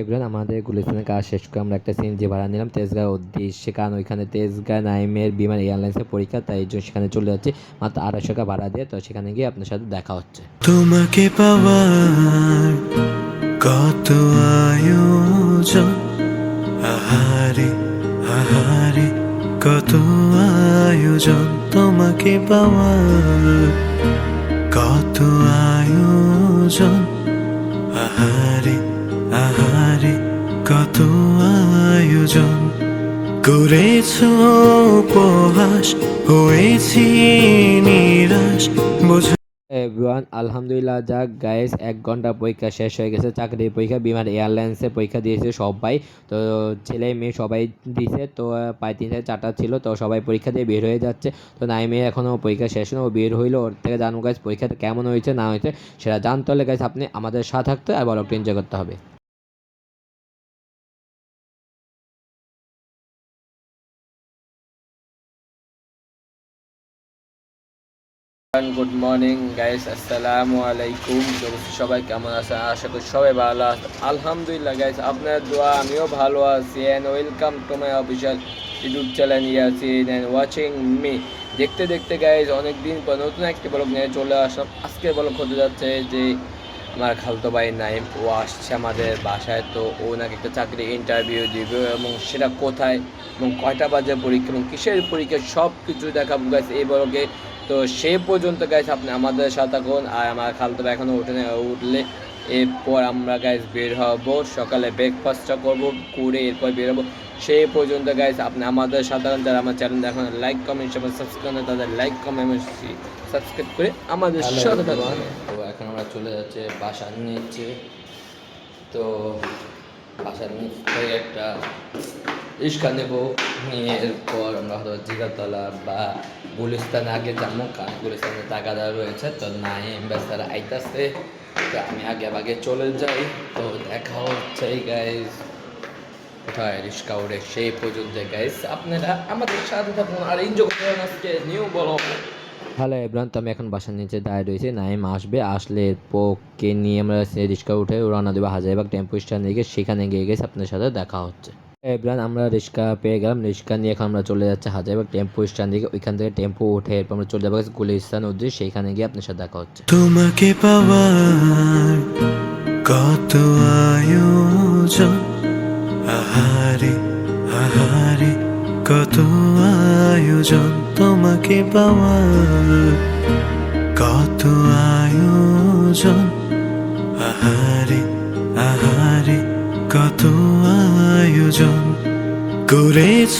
এবার আমাদের গুলিস্তানের কাজ শেষ করে আমরা একটা সিএনজি ভাড়া নিলাম। তেজগাঁও উদ্দেশ্যে কারণ ওইখানে তেজগাঁ নাইমের বিমান এয়ারলাইন্সের পরীক্ষা, তাই জন্য সেখানে চলে যাচ্ছে। মাত্র আড়াইশো টাকা ভাড়া দিয়ে, তো সেখানে গিয়ে আপনার সাথে দেখা হচ্ছে। তোমাকে পাওয়ার কত আয়োজন? আহারে আহারে, কত আয়োজন? তোমাকে পাওয়ার কত আয়োজন? আহারে আহারে কত আয়োজন। করেছ উপহাস, হয়েছি নিরাশ। বোঝ এভরিওয়ান আলহামদুলিল্লাহ যাক গাইস এক ঘণ্টা পরীক্ষা শেষ হয়ে গেছে, চাকরির পরীক্ষা, বিমান এয়ারলাইন্সের পরীক্ষা দিয়েছে সবাই। তো ছেলে মেয়ে সবাই দিছে, তো প্রায় তিন থেকে চারটা ছিল, তো সবাই পরীক্ষা দিয়ে বের হয়ে যাচ্ছে। তো নাই মেয়ে এখনও পরীক্ষা শেষ হলো ও বের হইল, ওর থেকে জানব গাইস পরীক্ষাটা কেমন হয়েছে, না হয়েছে, সেটা জানতে হলে গাইস আপনি আমাদের সাথে থাকতে আর বড় এনজয় করতে হবে। গুড মর্নিং গাইস আসসালামু আলাইকুম সবাই কেমন আছেন আশা করি সবাই ভালো আছে। আলহামদুলিল্লাহ গাইস আপনার দোয়া, আমিও ভালো আছি। And welcome to my official YouTube channel Yasin and watching me দেখতে দেখতে গাইস অনেক দিন পর নতুন একটি ব্লগ নিয়ে চলে আসলাম। আজকে ব্লগ হতে যাচ্ছে যে, আমার খালতো ভাই নাইম, ও আসছে আমাদের বাসায়। তো ও নাকি একটা চাকরি ইন্টারভিউ দিবে, এবং সেটা কোথায়, এবং কয়টা বাজে পরীক্ষা, এবং কিসের পরীক্ষা সব কিছু দেখাবো গাইস এই ব্লগে তো সে পর্যন্ত গাইস আপনি আমাদের সাথে থাকুন। আর আমার খালতো এখনও উঠে উঠলে। এরপর আমরা গাইস বের হব। সকালে ব্রেকফাস্টটা করব করে এরপর বের হব। সেই পর্যন্ত গাইস আপনি আমাদের সাথে থাকুন। যারা আমার চ্যানেল এখন লাইক কমেন্ট সবাই সাবস্ক্রাইব করে তাদের লাইক কমেন্ট সাবস্ক্রাইব করে আমাদের সাথে থাকুন। তো এখন আমরা চলে যাচ্ছে বাসার নিচে। তো বাসার নিচ একটা রিক্সা নেব। এরপর আমরা হয়তো জিগাতলা বা গুলিস্তান আগে যাব, কারণ গুলিস্তানে টাকাদার রয়েছে, তো নাই ব্যস্তারা আইতাছে। তো আমি আগে আগে চলে যাই। তো দেখা হচ্ছে গাইজ কোথায় রিক্সা উঠে সেই পর্যন্ত গাইজ আপনারা আমাদের সাথে থাকুন আর এনজয় করুন আজকে নিউ বলো হ্যালো এব্রান তো আমি এখন বাসার নিচে দাঁড়িয়ে রয়েছি। নাইম আসবে, আসলে এরপরকে নিয়ে আমরা রিক্সা উঠে রওনা দেবো হাজারিবাগ টেম্পো স্ট্যান্ড দিকে। সেখানে গিয়ে গেছে আপনার সাথে দেখা হচ্ছে। এব্রান আমরা রিক্সা পেয়ে গেলাম। রিক্সা নিয়ে এখন আমরা চলে যাচ্ছি হাজারিবাগ টেম্পো স্ট্যান্ড দিকে। ওইখান থেকে টেম্পো উঠে এরপর আমরা চলে যাব গুলিস্তান উদ্দেশ্যে। সেইখানে গিয়ে আপনার সাথে দেখা হচ্ছে। তোমাকে পাওয়ার কত আয়োজন? আহারে আহারে, কত আয়োজন? তোমাকে পাওয়ার কত আয়োজন? আহারে আহারে, কত আয়োজন করেছ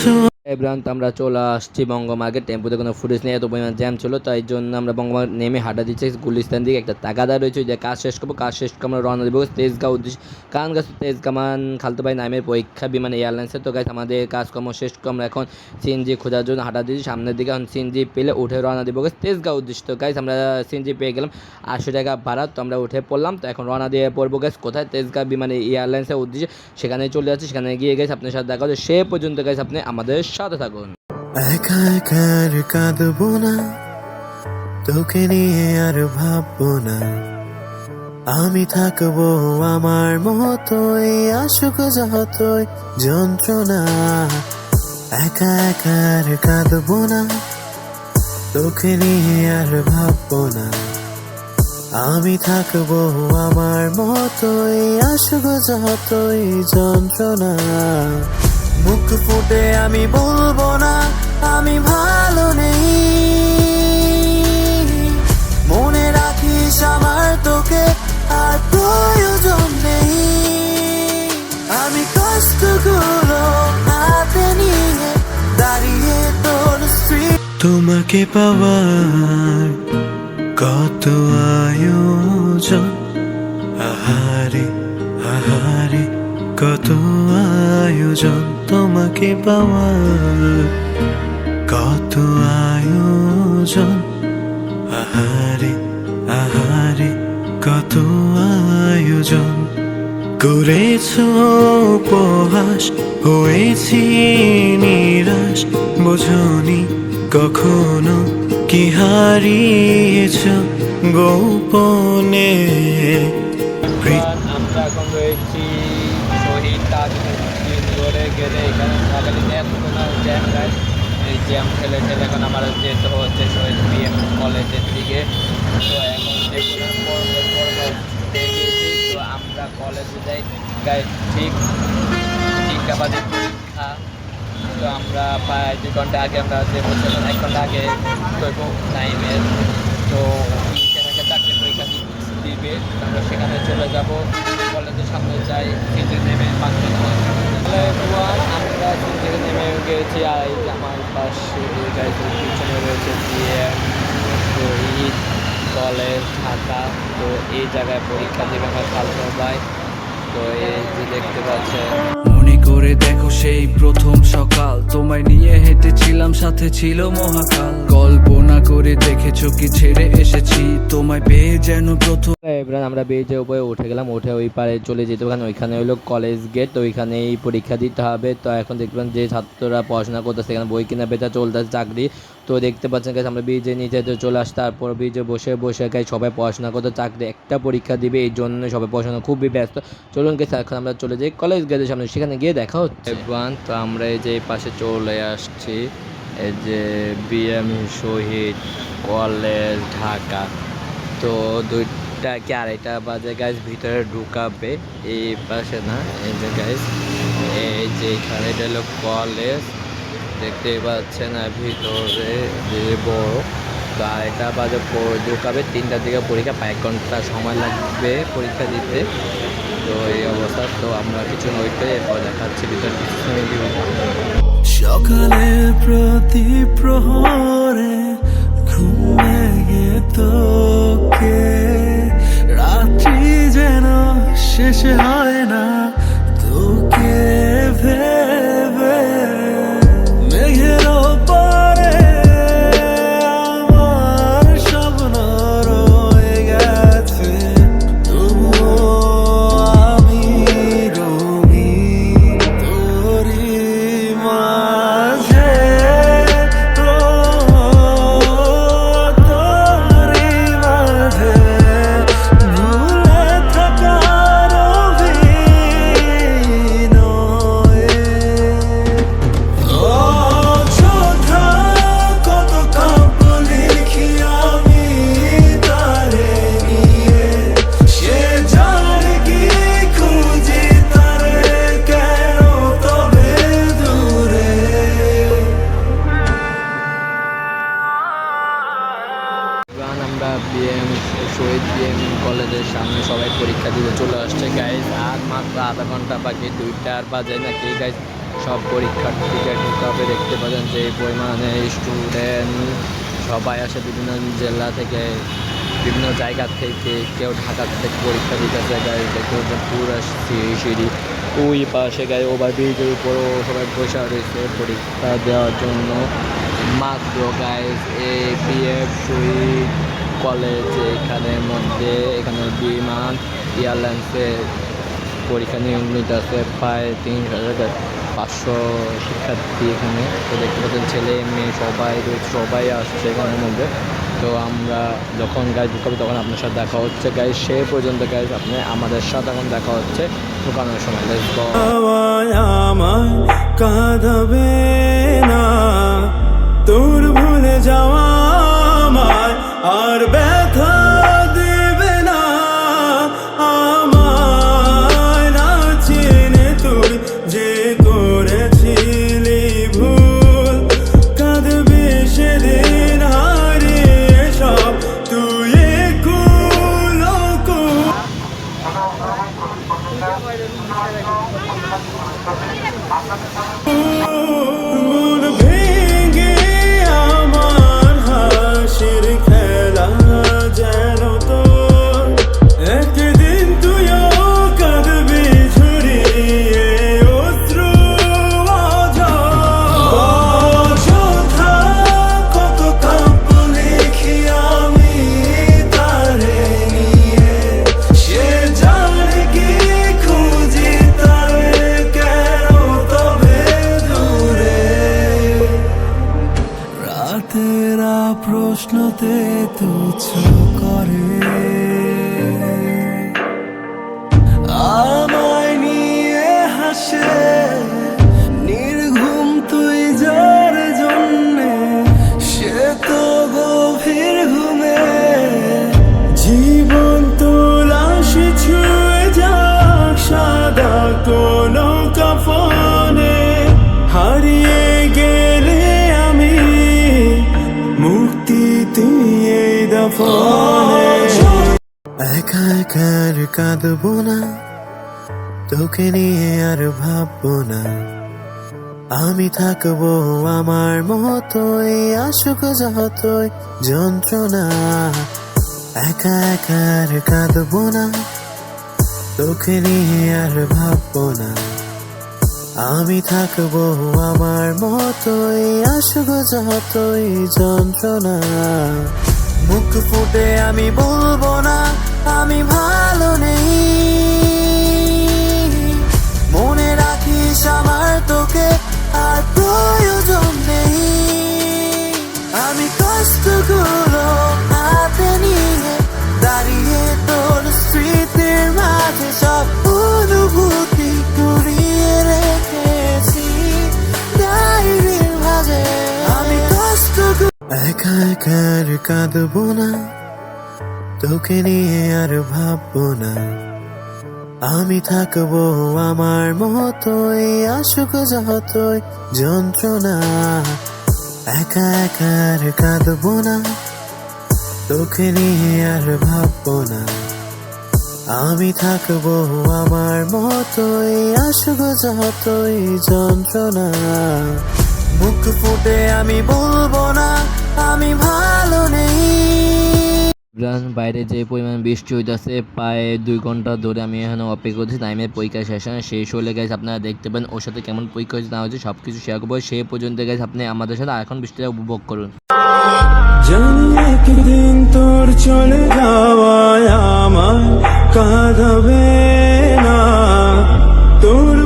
এব্রান তো আমরা চলে আসছি বঙ্গমার্গে টেম্পুতে। কোনো ফুটেজ নেই, এত পরিমাণ জ্যাম ছিল, তাই জন্য আমরা বঙ্গমার্গ নেমে হাঁটা দিচ্ছি গুলিস্তান দিকে। একটা তাগাদা রয়েছে, যে কাজ শেষ করব, কাজ শেষ করে আমরা রওনা দেবো তেজগাঁও উদ্দেশ্যে। কারণ গাছ তেজগামান খালতো নামের পরীক্ষা বিমান এয়ারলাইন্সের তো গাছ আমাদের কাজকর্ম শেষ করে আমরা এখন সিএনজি খোঁজার জন্য হাঁটা দিচ্ছি। সামনের দিকে এখন সিএনজি পেলে উঠে রওনা দেবো গাছ তেজগাঁও উদ্দেশ্যে। তো গাইজ আমরা সিএনজি পেয়ে গেলাম আটশো টাকা ভাড়া, তো আমরা উঠে পড়লাম। তো এখন রওনা দিয়ে পড়ব গাছ কোথায়? তেজগাঁ বিমানে এয়ারলাইন্সের উদ্দেশ্যে। সেখানে চলে যাচ্ছি, সেখানে গিয়ে গেছে আপনার সাথে দেখা হচ্ছে। সে পর্যন্ত গেছে আপনি আমাদের সাথে থাকুন। একা একা আর কাঁদবো না, তোকে নিয়ে আর ভাববো না। আমি থাকব আমার মতোই, আসুক যতই যন্ত্রণা। একা একা আর কাঁদবো না, তোকে নিয়ে আর ভাববো না। আমি থাকব আমার মতোই, আসুক যতই যন্ত্রণা। মুখ ফুটে আমি বলব না, আমি ভালো নেই। মনে রাখিস আমার তোকে আর প্রয়োজন নেই। আমি কষ্টগুলো হাতে নিয়ে দাঁড়িয়ে তোর স্ত্রী তোমাকে পাওয়ার কত আয়োজন? আহারে আহারে, কত আয়োজন? তোমাকে পাওয়া কত আয়োজন? আহারে আহারে, কত আয়োজন। করেছ উপহাস, হয়েছি নিরাশ। বোঝনি কখনো কি হারিয়েছ গোপনে? আমরা এখন রয়েছি কাজ করে গেলে এখানে সকালে জ্যাম এই জ্যাম ঠেলে এখন আমার যেতে হচ্ছে শহীদ বিএম কলেজের দিকে তো এখন তো আমরা কলেজে যাই গাইস ঠিক তিনটা বাজে পরীক্ষা তো আমরা প্রায় দুই ঘণ্টা আগে আমরা যে বলছিলাম এক ঘণ্টা আগে করব টাইমের তো সেখানে চাকরি পরীক্ষা দিবে, আমরা সেখানে চলে যাব। সামনে যাই নিচে নেমে পাঁচজন আমরা থেকে নেমে গেছি, আর আমার পাশে পিছনে রয়েছে দিয়ে কলেজ, ঢাকা, তো এই জায়গায় পরীক্ষা দেবে আমার ভালো ভাই। তো এই যে দেখতে পাচ্ছেন মনে করে দেখো সেই প্রথম সকাল। তোমায় নিয়ে হেঁটেছিলাম সাথে ছিল মহাকাল। কল্পনা করে দেখেছ কি ছেড়ে এসেছি তোমায় পেয়ে যেন প্রথম এবার আমরা বেজে উপরে উঠে গেলাম উঠে ওই পারে চলে যেতে ওখানে ওইখানে হলো কলেজ গেট তো ওইখানেই পরীক্ষা দিতে হবে। তো এখন দেখবেন যে ছাত্ররা পড়াশোনা করতেছে এখানে বই কিনা বেচা চলতেছে চাকরি। তো দেখতে পাচ্ছেন গাছ আমরা ব্রিজে নিচে চলে আসি তারপর ব্রিজে বসে বসে গাই সবাই পড়াশোনা করতে চাকরি একটা পরীক্ষা দিবে, এই জন্য সবাই পড়াশোনা খুবই ব্যস্ত। চলুন গেছে এখন আমরা চলে যাই কলেজ গেটের সামনে, সেখানে গিয়ে দেখা হচ্ছে। তো আমরা এই যে পাশে চলে আসছি, এই যে বিএম শহীদ কলেজ ঢাকা। তো দুইটা কি আড়াইটা বাজে গাছ ভিতরে ঢুকাবে, এই পাশে না, এই যে গাইজ এই যে এখানে এটা হলো কলেজ। দেখতে পাচ্ছেন ভিতরে যে বড় তো আড়াইটা বাজে ঢুকাবে, তিনটার দিকে পরীক্ষা এক ঘণ্টা সময় লাগবে পরীক্ষা দিতে। তো এই অবস্থা, তো আমরা কিছু করে এরপর দেখাচ্ছি ভিতরে সকালের প্রতি প্রহরে ঘুম ভেঙে তোকে, রাত্রি যেন শেষ হয় পরিমাণে স্টুডেন্ট সবাই আসে বিভিন্ন জেলা থেকে, বিভিন্ন জায়গা থেকে, কেউ ঢাকা থেকে পরীক্ষা গাইজ দেখতে পাচ্ছেন পুরো সিঁড়ি। ওই পাশে গায়ে ওভার ব্রিজের উপরও সবাই বসে রয়েছে পরীক্ষা দেওয়ার জন্য। মাত্র গাইজ এ বিএফ শহীদ কলেজ এখানের মধ্যে, এখানে বিমান এয়ারলাইন্সের পরীক্ষা নিয়মিত আছে প্রায় তিন হাজার পাঁচশো শিক্ষার্থী এখানে। তো দেখতে পাচ্ছেন ছেলে, মেয়ে সবাই সবাই আসছে এখানের মধ্যে। তো আমরা যখন গাইজ বুক ঢুকাবো তখন আপনার সাথে দেখা হচ্ছে। গাইজ সে পর্যন্ত গাইজ আপনি আমাদের সাথে এখন দেখা হচ্ছে ঢুকানোর সময়। Go. হাওয়ায় আমায় না। তোর ভুলে যাওয়া আমায় আর ব্যথা কাঁদবো না, তোকে নিয়ে আর ভাববো না। আমি থাকব আমার মতোই, আসুক যতই যন্ত্রণা। একা একা আর কাঁদবো না, তোকে নিয়ে আর ভাববো না। আমি থাকব আমার মতোই, আসুক যতই যন্ত্রণা। মুখ ফুটে আমি বলব না আমি ভালো নেই। মনে রাখিস আমার তোকে আর প্রয়োজন নেই। আমি কষ্টগুলো হাতে নিয়ে দাঁড়িয়ে তোর স্মৃতির মাঝে সব অনুভূতি কুড়িয়ে রেখেছি। ডায়েরির মাঝে আমি কষ্ট একা একা কাঁদবো না। তোকে নিয়ে আর ভাববো না। আমি থাকব আমার মতোই, আসুক যতই যন্ত্রণা। একা একা আর কাঁদবো না। তোকে নিয়ে আর ভাববো না। আমি থাকব আমার মতোই, আসুক যতই যন্ত্রণা। মুখ ফুটে আমি বলব না, আমি ভালো নেই। বাইরে যে পরিমাণ বৃষ্টি হইতেছে, প্রায় দুই ঘণ্টা ধরে আমি এখানে অপেক্ষা করছি টাইমের পরীক্ষা শেষ হয় শেষ হলে গেছে আপনারা দেখতে পান ওর সাথে কেমন পরীক্ষা হয়েছে, না হয়েছে সব কিছু শেয়ার করব। সে পর্যন্ত গেছে আপনি আমাদের সাথে এখন বৃষ্টিটা উপভোগ করুন। একদিন তোর চলে যাওয়ায় আমার না। তোর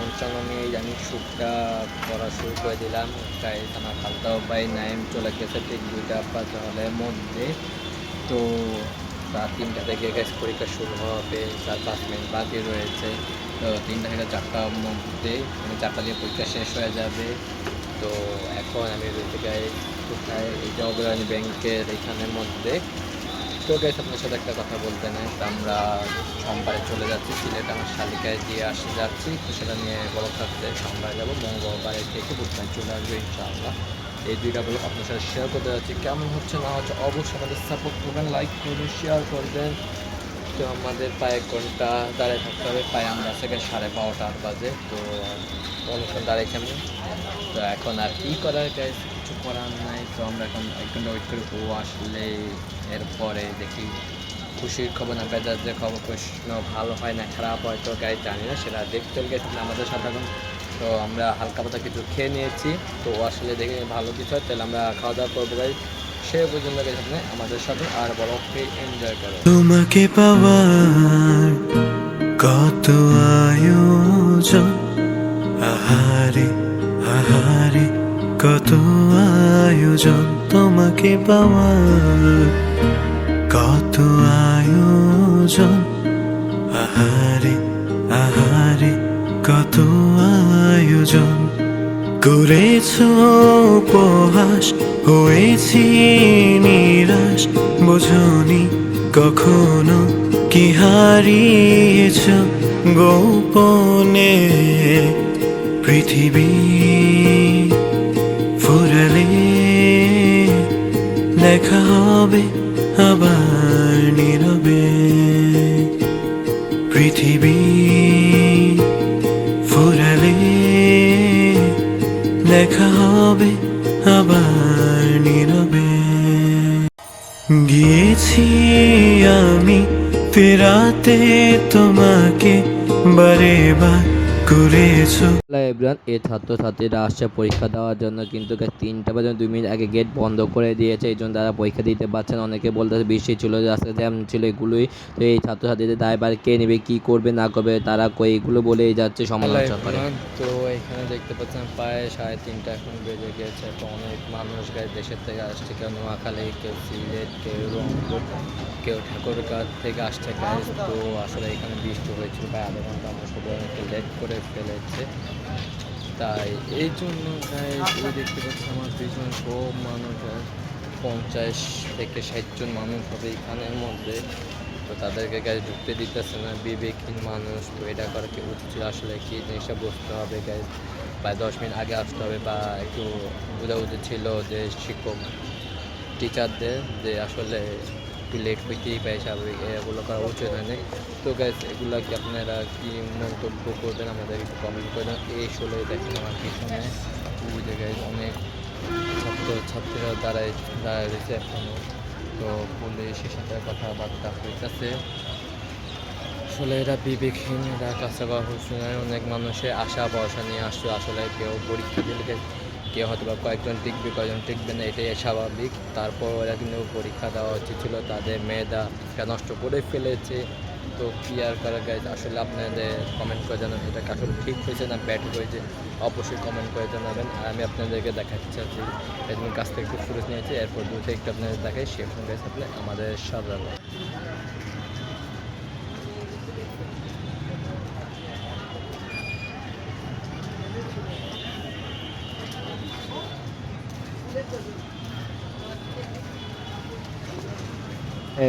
মিনিট আমি স্যুপটা করা শুরু করে দিলাম। গাইজ আমার খালতাও ভাই নাইম চলে গেছে ঠিক দুইটা পাঁচ হলের মধ্যে। তো রাত তিনটা থেকে গ্যাস পরীক্ষা শুরু হবে। চার পাঁচ মিনিট বাকি রয়েছে। তো তিনটা থেকে চারটার মধ্যে মানে চারটা দিয়ে পরীক্ষা শেষ হয়ে যাবে। তো এখন আমি রয়েছে গাই কোথায়? এই যে ব্যাংকের এখানের মধ্যে। তো গাইস আপনার সাথে একটা কথা বলতে নেই। আমরা সোমবারে চলে যাচ্ছি, সিলেট আমার শালিকায় দিয়ে আসে যাচ্ছি। তো সেটা নিয়ে বড় থাকতে সোমবারে যাব, মঙ্গলবারে থেকে বুধবার চলে আসবে ইনশাআল্লাহ। এই দুইটা ব্লগ আপনার সাথে শেয়ার করতে যাচ্ছি। কেমন হচ্ছে না হচ্ছে, অবশ্যই আমাদের সাপোর্ট করবেন লাইক করবেন শেয়ার করবেন। তো আমাদের প্রায় এক ঘণ্টা দাঁড়িয়ে থাকতে হবে। প্রায় আমরা থেকে সাড়ে বারোটার বাজে। তো অনুষ্ঠান দাঁড়িয়েছি আমি তো এখন আর কি করার গাইজ কিছু করার নাই। তো আমরা এখন এক ঘণ্টা ওয়েট করি। ও আসলে এরপরে দেখি। খুশির খবর না বেজার যে খবর, প্রশ্ন ভালো হয় না খারাপ হয় তো গাইজ জানি না, সেটা দেখতে গেছে আমাদের সাথে এখন তো আমরা হালকা পাতা কিছু খেয়ে নিয়েছি। তো আসলে দেখে ভালো কিছু হয়। তাহলে আমরা খাওয়া দাওয়া করব গাইজ তোমাকে পাওয়ার কত আয়োজন? আহারে আহারে, কত আয়োজন? তোমাকে পাওয়ার কত আয়োজন? আহারে আহারে, কত আয়োজন? করেছ উপহাস, হয়েছি নিরাশ। বোঝনি কখনো কি হারিয়েছ গোপনে? পৃথিবী ফুরালে দেখা হবে আবার নীরবে। পৃথিবী হবে আবার নীরবে। গিয়েছি আমি ফেরাতে তোমাকে বারে বার করেছ এভরিওয়ান এই ছাত্রছাত্রীরা আসছে পরীক্ষা দেওয়ার জন্য, কিন্তু তিনটা বাজে দুই মিনিট আগে গেট বন্ধ করে দিয়েছে। এই জন্য তারা পরীক্ষা দিতে পারছে না। অনেকে বলতেছে বৃষ্টি ছিল রাস্তা জ্যাম ছিল এগুলোই। তো এই ছাত্রছাত্রীদের দায়বার কে নেবে, কি করবে, না করবে, তারা কই? এগুলো বলেই যাচ্ছে সমালোচনা করে। তো এখানে দেখতে পাচ্ছেন প্রায় সাড়ে তিনটা এখন বেজে গেছে। তো অনেক মানুষ গায়ে দেশের থেকে আসছে। কেউ নোয়াখালী, কেউ সিলেট, কেউ রংপুর, কেউ ঠাকুরগাঁ থেকে আসছে তো আসলে এখানে বৃষ্টি হয়েছিল প্রায় আধা ঘণ্টা। আমার সবাই লেট করে ফেলেছে। তাই এই জন্য ওই দেখতে পাচ্ছি আমার পিছনে সব মানুষ পঞ্চাশ থেকে ষাট জন মানুষ হবে এখানের মধ্যে। তো তাদেরকে গাইজ ঢুকতে দিতেছে না বিবেকহীন মানুষ। তো এটা করা কি উচিত আসলে কি জিনিসটা বুঝতে হবে গাইজ প্রায় দশ মিনিট আগে আসতে হবে বা একটু বোঝা উচিত ছিল যে শিক্ষক টিচারদের যে আসলে একটু লেট হইতেই পারে স্বাভাবিক এগুলো করা উচিত হয়নি। তো গ্যাস এগুলো কি আপনারা কি মন্তব্য করবেন আমাদের একটু কমেন্ট করবেন এই আসলে দেখেন আমার পিছনে। ওই জায়গায় অনেক ছাত্র ছাত্রীরা দাঁড়ায় দাঁড়ায় রয়েছে এখনও তো পুলিশের সাথে কথাবার্তা হইতেছে। আসলে এরা বিবেকহীন, এরা কাজটা হচ্ছে অনেক মানুষের আশা ভরসা নিয়ে আসছে। আসলে কেউ পরীক্ষা দিলে কেউ হয়তো বা কয়েকজন টিকবে কয়েকজন টিকবে না, এটাই স্বাভাবিক। তারপর ওরা কিন্তু পরীক্ষা দেওয়া উচিত ছিল, তাদের মেয়েদা নষ্ট করে ফেলেছে। তো কি আর করা গাইজ আসলে আপনাদের কমেন্ট করে জানাবেন, এটা আসলে ঠিক হয়েছে না ব্যাড হয়েছে? অবশ্যই কমেন্ট করে জানাবেন। আর আমি আপনাদেরকে দেখাতে চাচ্ছি এদের কাছ থেকে একটু ফুটেজ নিয়েছি, এরপর দু থেকে একটু আপনাদের দেখাই সেরকম গাইজ আপনি আমাদের সাথে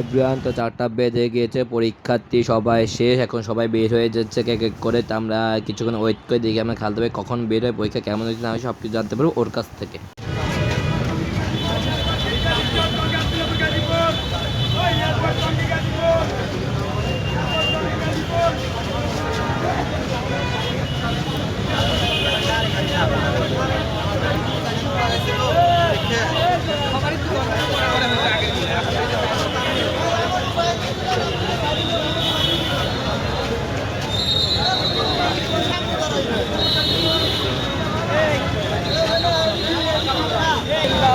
এভরিওয়ান তো চারটা বেজে গিয়েছে, পরীক্ষার্থী সবাই শেষ, এখন সবাই বের হয়ে যাচ্ছে এক এক করে। আমরা কিছুক্ষণ ওয়েট করে দেখি আমরা খেলতে পারি কখন বের হয় পরীক্ষা কেমন হয়েছে, না সব কিছু জানতে পারব ওর কাছ থেকে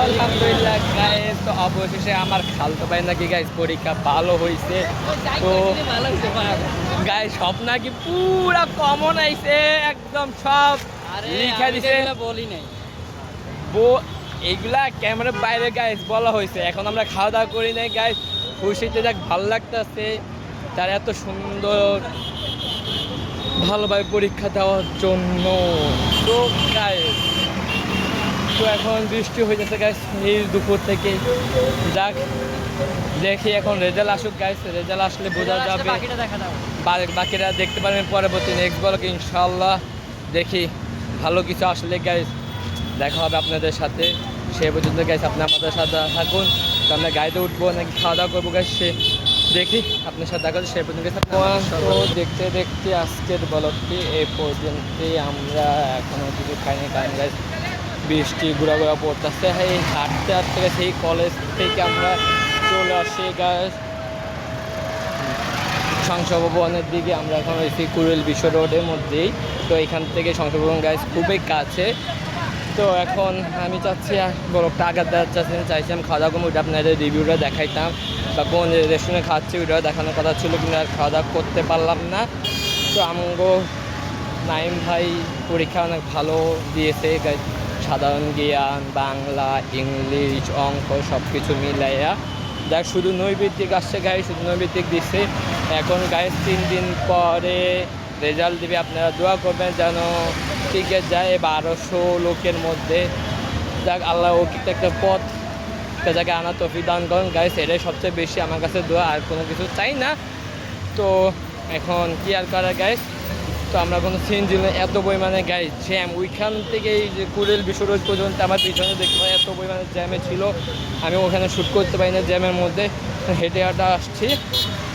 আলহামদুলিল্লাহ গাইস তো অবশেষে আমার খালতো ভাই নাকি গাইস পরীক্ষা ভালো হয়েছে তো গাইস সব নাকি পুরা কমন আইছে একদম সব লিখা দিছে। বলি নাই। এইগুলা ক্যামেরার বাইরে গাইস বলা হয়েছে এখন আমরা খাওয়া দাওয়া করি নাই গাইস খুশিতে যাক ভালো লাগতেছে। তার এত সুন্দর ভালোভাবে পরীক্ষা দেওয়ার জন্য। তো গাইস তো এখন বৃষ্টি হয়ে যাচ্ছে গাইস এই দুপুর থেকে যাক। দেখি এখন রেজাল্ট আসুক গাইস রেজাল্ট আসলে বোঝা যাবে। বাকিটা দেখা দাও বাকিরা দেখতে পারবেন পরবর্তী নেক্সট বলকে ইনশাল্লাহ দেখি ভালো কিছু আসলে গাইজ দেখা হবে আপনাদের সাথে। সে পর্যন্ত গাইজ আপনি আমাদের সাথে থাকুন। তো আমরা গাড়িতে উঠবো নাকি খাওয়া দাওয়া করব গাইজ সে দেখি আপনার সাথে দেখা সে পর্যন্ত দেখতে দেখতে আজকের বলকটি এই পর্যন্তই। আমরা এখনও কিছু খাইনি কারণ গাইজ বৃষ্টি ঘোরা ঘোরা পড়তেছে। এই হাঁটতে হাঁটতে গেছে এই কলেজ থেকে আমরা চলে আসি গাছ সংসদ ভবনের দিকে আমরা এখন রয়েছি কুড়েল বিশ্ব রোডের মধ্যেই। তো এখান থেকে সংসদ ভবন গাইজ খুবই কাছে। তো এখন আমি চাচ্ছি বড় টাকা দেওয়ার চাচ্ছি চাইছিলাম খাওয়া দাওয়া করব, ওইটা আপনাদের রিভিউটা দেখাইতাম। বা কোন রেস্টুরেন্টে খাচ্ছি ওইটাও দেখানোর কথা ছিল কিন্তু আর খাওয়া দাওয়া করতে পারলাম না। তো আমগো নাইম ভাই পরীক্ষা অনেক ভালো দিয়েছে সাধারণ জ্ঞান, বাংলা, ইংলিশ, অঙ্ক সব কিছু মিলাইয়া। দেখ, শুধু নৈবিত্তিক আসছে গায়ে শুধু নৈবিত্তিক দিচ্ছে। এখন গায়ে তিন দিন পরে রেজাল্ট দিবে, আপনারা দোয়া করবেন যেন টিকে যায় বারোশো লোকের মধ্যে। যাক আল্লাহ ওকে একটা পথ জায়গায় আনা তফি দান করেন। গাইস এটাই সবচেয়ে বেশি আমার কাছে দোয়া, আর কোনো কিছু চাই না। তো এখন কি আর করা গাইস তো আমরা কোনো সিনজি এত পরিমাণে গাইস জ্যাম। ওইখান থেকে এই যে কুড়েল বিশ্বরোজ পর্যন্ত আমার পিছনে দেখতে পাই, এত পরিমাণে জ্যামে ছিল। আমি ওখানে শ্যুট করতে পারি না জ্যামের মধ্যে। হেঁটে হাঁটা আসছি।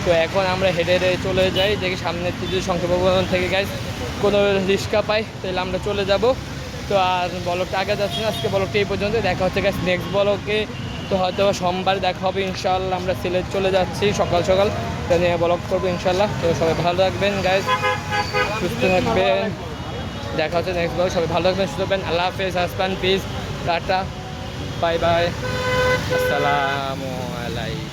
তো এখন আমরা হেঁটে হেঁটে চলে যাই। দেখি সামনের যদি সংখ্যা থেকে গাইস কোনো রিক্সা পাই, তাহলে আমরা চলে যাব। তো আর বলকটা আগে যাচ্ছে না, আজকে বলকটা এই পর্যন্ত দেখা হচ্ছে গাইস নেক্সট বলকে। তো হয়তো সোমবার দেখা হবে ইনশাল্লাহ আমরা সিলেট চলে যাচ্ছি, সকাল সকাল। তা নিয়ে ব্লগ করব ইনশাল্লাহ তো সবাই ভালো রাখবেন গাইজ সুস্থ থাকবেন। দেখা হচ্ছে নেক্সট ব্লগ সবাই ভালো থাকবেন, সুস্থ থাকবেন। আল্লাহ হাফেজ হাসপান পিস টাটা। Bye bye. আসসালামু আলাইকুম।